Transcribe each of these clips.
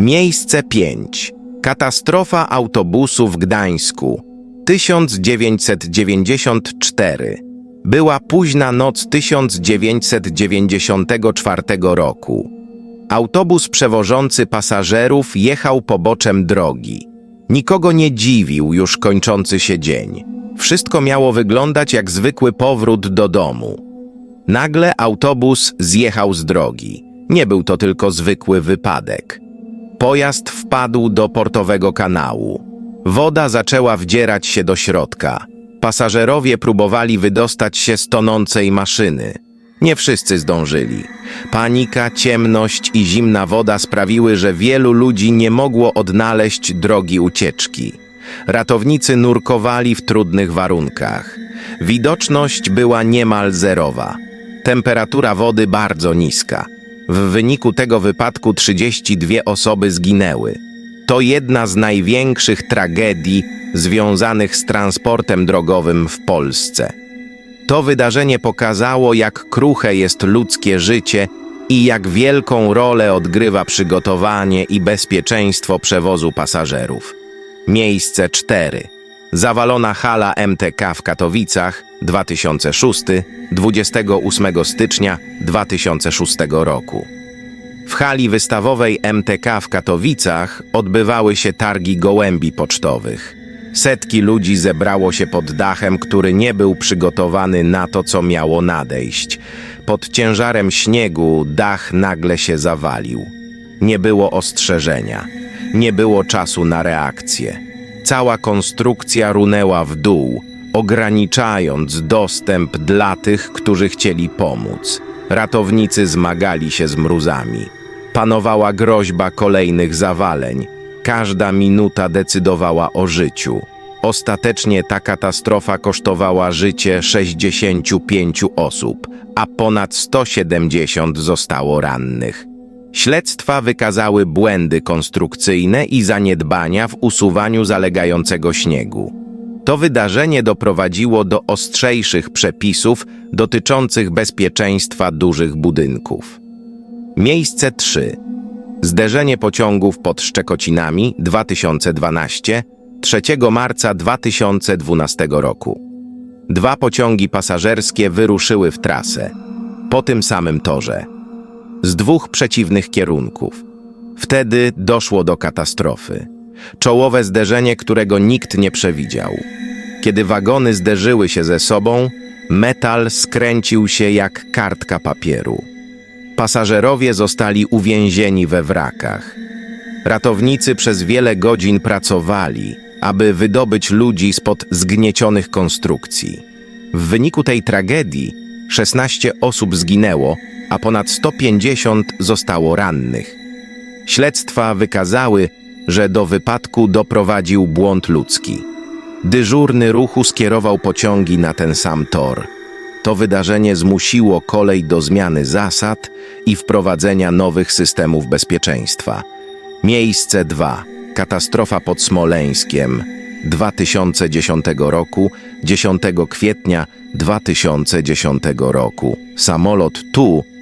Miejsce 5. Katastrofa autobusu w Gdańsku. 1994. Była późna noc 1994 roku. Autobus przewożący pasażerów jechał poboczem drogi. Nikogo nie dziwił już kończący się dzień. Wszystko miało wyglądać jak zwykły powrót do domu. Nagle autobus zjechał z drogi. Nie był to tylko zwykły wypadek. Pojazd wpadł do portowego kanału. Woda zaczęła wdzierać się do środka. Pasażerowie próbowali wydostać się z tonącej maszyny. Nie wszyscy zdążyli. Panika, ciemność i zimna woda sprawiły, że wielu ludzi nie mogło odnaleźć drogi ucieczki. Ratownicy nurkowali w trudnych warunkach. Widoczność była niemal zerowa. Temperatura wody bardzo niska. W wyniku tego wypadku 32 osoby zginęły. To jedna z największych tragedii związanych z transportem drogowym w Polsce. To wydarzenie pokazało, jak kruche jest ludzkie życie i jak wielką rolę odgrywa przygotowanie i bezpieczeństwo przewozu pasażerów. Miejsce 4. Zawalona hala MTK w Katowicach 2006 28 stycznia 2006 roku. W hali wystawowej MTK w Katowicach odbywały się targi gołębi pocztowych. Setki ludzi zebrało się pod dachem, który nie był przygotowany na to, co miało nadejść. Pod ciężarem śniegu dach nagle się zawalił. Nie było ostrzeżenia, nie było czasu na reakcję. Cała konstrukcja runęła w dół, ograniczając dostęp dla tych, którzy chcieli pomóc. Ratownicy zmagali się z mruzami. Panowała groźba kolejnych zawaleń. Każda minuta decydowała o życiu. Ostatecznie ta katastrofa kosztowała życie 65 osób, a ponad 170 zostało rannych. Śledztwa wykazały błędy konstrukcyjne i zaniedbania w usuwaniu zalegającego śniegu. To wydarzenie doprowadziło do ostrzejszych przepisów dotyczących bezpieczeństwa dużych budynków. Miejsce 3. Zderzenie pociągów pod Szczekocinami 2012 3 marca 2012 roku. Dwa pociągi pasażerskie wyruszyły w trasę. Po tym samym torze. Z dwóch przeciwnych kierunków. Wtedy doszło do katastrofy. Czołowe zderzenie, którego nikt nie przewidział. Kiedy wagony zderzyły się ze sobą, metal skręcił się jak kartka papieru. Pasażerowie zostali uwięzieni we wrakach. Ratownicy przez wiele godzin pracowali, aby wydobyć ludzi spod zgniecionych konstrukcji. W wyniku tej tragedii 16 osób zginęło, a ponad 150 zostało rannych. Śledztwa wykazały, że do wypadku doprowadził błąd ludzki. Dyżurny ruchu skierował pociągi na ten sam tor. To wydarzenie zmusiło kolej do zmiany zasad i wprowadzenia nowych systemów bezpieczeństwa. Miejsce 2. Katastrofa pod Smoleńskiem 2010 roku, 10 kwietnia 2010 roku. Samolot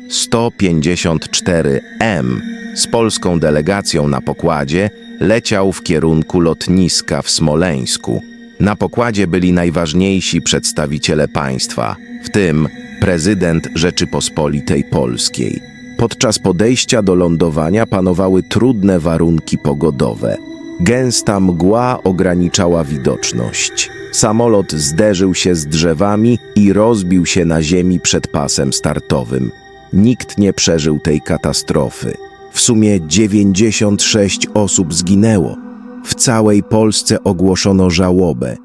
Tu-154M z polską delegacją na pokładzie leciał w kierunku lotniska w Smoleńsku. Na pokładzie byli najważniejsi przedstawiciele państwa, w tym prezydent Rzeczypospolitej Polskiej. Podczas podejścia do lądowania panowały trudne warunki pogodowe. Gęsta mgła ograniczała widoczność. Samolot zderzył się z drzewami i rozbił się na ziemi przed pasem startowym. Nikt nie przeżył tej katastrofy. W sumie 96 osób zginęło. W całej Polsce ogłoszono żałobę.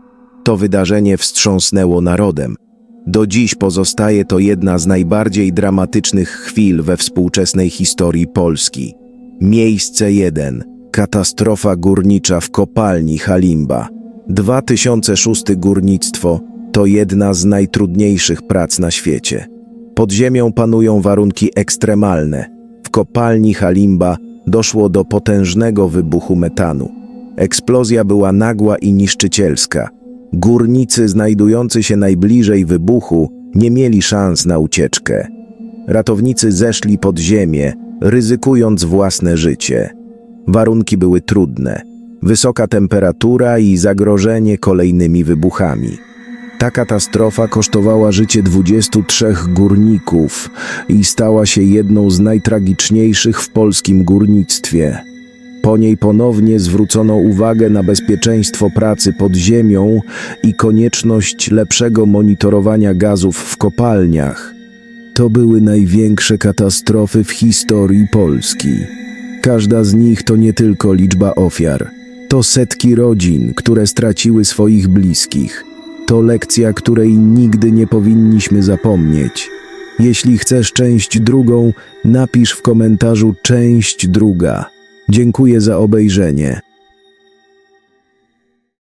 To wydarzenie wstrząsnęło narodem. Do dziś pozostaje to jedna z najbardziej dramatycznych chwil we współczesnej historii Polski. Miejsce 1. Katastrofa górnicza w kopalni Halimba. 2006 górnictwo to jedna z najtrudniejszych prac na świecie. Pod ziemią panują warunki ekstremalne. W kopalni Halimba doszło do potężnego wybuchu metanu. Eksplozja była nagła i niszczycielska. Górnicy znajdujący się najbliżej wybuchu nie mieli szans na ucieczkę. Ratownicy zeszli pod ziemię, ryzykując własne życie. Warunki były trudne. Wysoka temperatura i zagrożenie kolejnymi wybuchami. Ta katastrofa kosztowała życie 23 górników i stała się jedną z najtragiczniejszych w polskim górnictwie. Po niej ponownie zwrócono uwagę na bezpieczeństwo pracy pod ziemią i konieczność lepszego monitorowania gazów w kopalniach. To były największe katastrofy w historii Polski. Każda z nich to nie tylko liczba ofiar, to setki rodzin, które straciły swoich bliskich. To lekcja, której nigdy nie powinniśmy zapomnieć. Jeśli chcesz część drugą, napisz w komentarzu część druga. Dziękuję za obejrzenie.